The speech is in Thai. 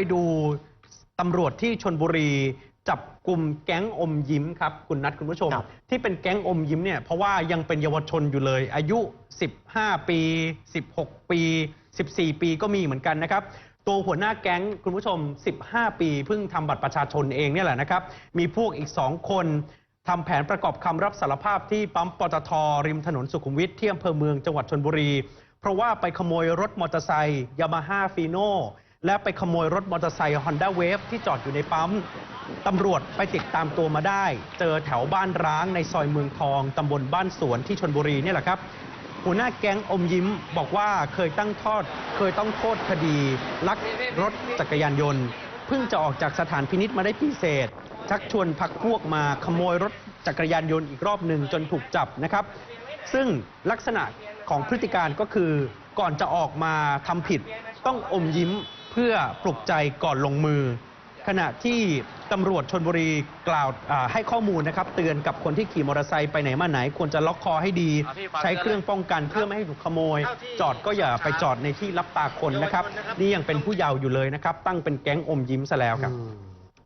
ไปดูตำรวจที่ชนบุรีจับกลุ่มแก๊งอมยิ้มครับ คุณนัทคุณผู้ชมครับที่เป็นแก๊งอมยิ้มเนี่ยเพราะว่ายังเป็นเยาวชนอยู่เลย อายุ 15 ปี 16 ปี 14 ปีก็มีเหมือนกันนะครับ ตัวหัวหน้าแก๊งคุณผู้ชม 15 ปีเพิ่งทำบัตรประชาชนเองเนี่ยแหละนะครับ มีพวกอีก 2 คนทำแผนประกอบคำรับสารภาพที่ปั๊มปตทริมถนนสุขุมวิทที่อำเภอเมืองจังหวัดชนบุรี เพราะว่าไปขโมยรถมอเตอร์ไซค์ยามาฮ่าฟีโน และไปขโมยรถมอเตอร์ไซค์ฮอนด้าเวฟที่จอดอยู่ในปั๊มตำรวจไปติดตามตัวมาได้ เจอแถวบ้านร้างในซอยเมืองทองตำบลบ้านสวนที่ชนบุรีนี่แหละครับหัวหน้าแก๊งอมยิ้มบอกว่าเคยตั้งทอดเคยต้องโทษคดี ลักรถจักรยานยนต์ เพิ่งจะออกจากสถานพินิษมาได้ปีเศษ ชักชวนพักพวกมาขโมยรถจักรยานยนต์อีกรอบหนึ่งจนถูกจับนะครับ ซึ่งลักษณะของพฤติการก็คือก่อนจะออกมาทำผิด ต้องอมยิ้ม เพื่อปลุกใจก่อนลงมือ ขณะที่ตำรวจชนบุรีกล่าวอ่าให้ข้อมูลนะครับ เตือนกับคนที่ขี่มอเตอร์ไซค์ไปไหนมาไหน ควรจะล็อกคอให้ดี ใช้เครื่องป้องกันเพื่อไม่ให้ถูกขโมย จอดก็อย่าไปจอดในที่รับตาคนนะครับ นี่ยังเป็นผู้เยาว์อยู่เลยนะครับ ตั้งเป็นแก๊งอมยิ้มซะแล้วครับอืม